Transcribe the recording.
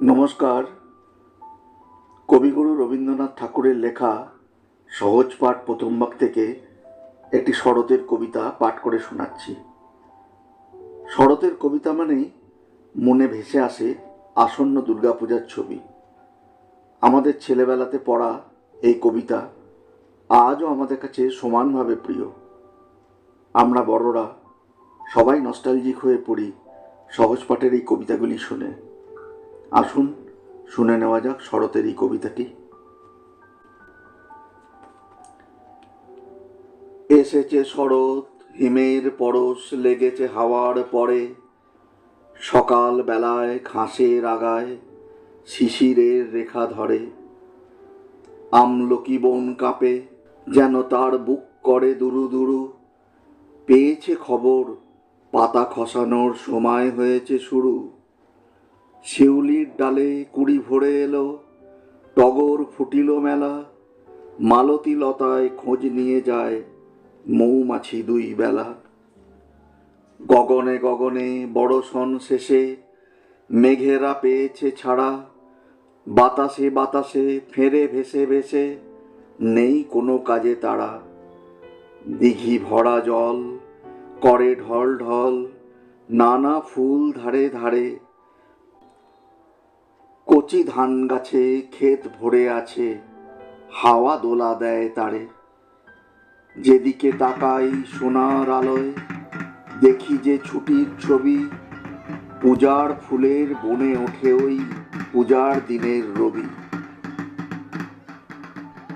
নমস্কার। কবিগুরু রবীন্দ্রনাথ ঠাকুরের লেখা সহজ পাঠ প্রথম থেকে একটি শরতের কবিতা পাঠ করে শোনাচ্ছি। শরতের কবিতা মানেই মনে ভেসে আসে আসন্ন দুর্গাপূজার ছবি। আমাদের ছেলেবেলাতে পড়া এই কবিতা আজও আমাদের কাছে সমানভাবে প্রিয়। আমরা বড়রা সবাই নস্টালজিক হয়ে পড়ি সহজ পাঠের এই কবিতাগুলি শুনে। আসুন, শুনে নেওয়া যাক শরতের এই কবিতাটি। এসেছে শরৎ, হিমের পরশ লেগেছে হাওয়ার পরে। সকাল বেলায় ঘাসের আগায় শিশিরের রেখা ধরে। আমলকি বন কাঁপে, যেন তার বুক করে দুরু দুরু। পেয়েছে খবর, পাতা খসানোর সময় হয়েছে শুরু। শিউলির ডালে কুড়ি ভরে এলো, টগর ফুটিল মেলা, মালতী লতায় খোঁজ নিয়ে যায় মৌমাছি দুই বেলা। গগনে গগনে বড় সন শেষে মেঘেরা পেয়েছে ছাড়া, বাতাসে বাতাসে ফেরে ভেসে ভেসে নেই কোনো কাজে তারা দিঘি ভরা জল, করে ঢল ঢল নানা ফুল ধারে ধারে কচি ধান গাছে ক্ষেত ভরে আছে, হাওয়া দোলা দেয় তারে। যেদিকে তাকাই সোনার আলোয়, দেখি যে ছুটির ছবি, পূজার ফুলের বনে ওঠে ওই পূজার দিনের রবি।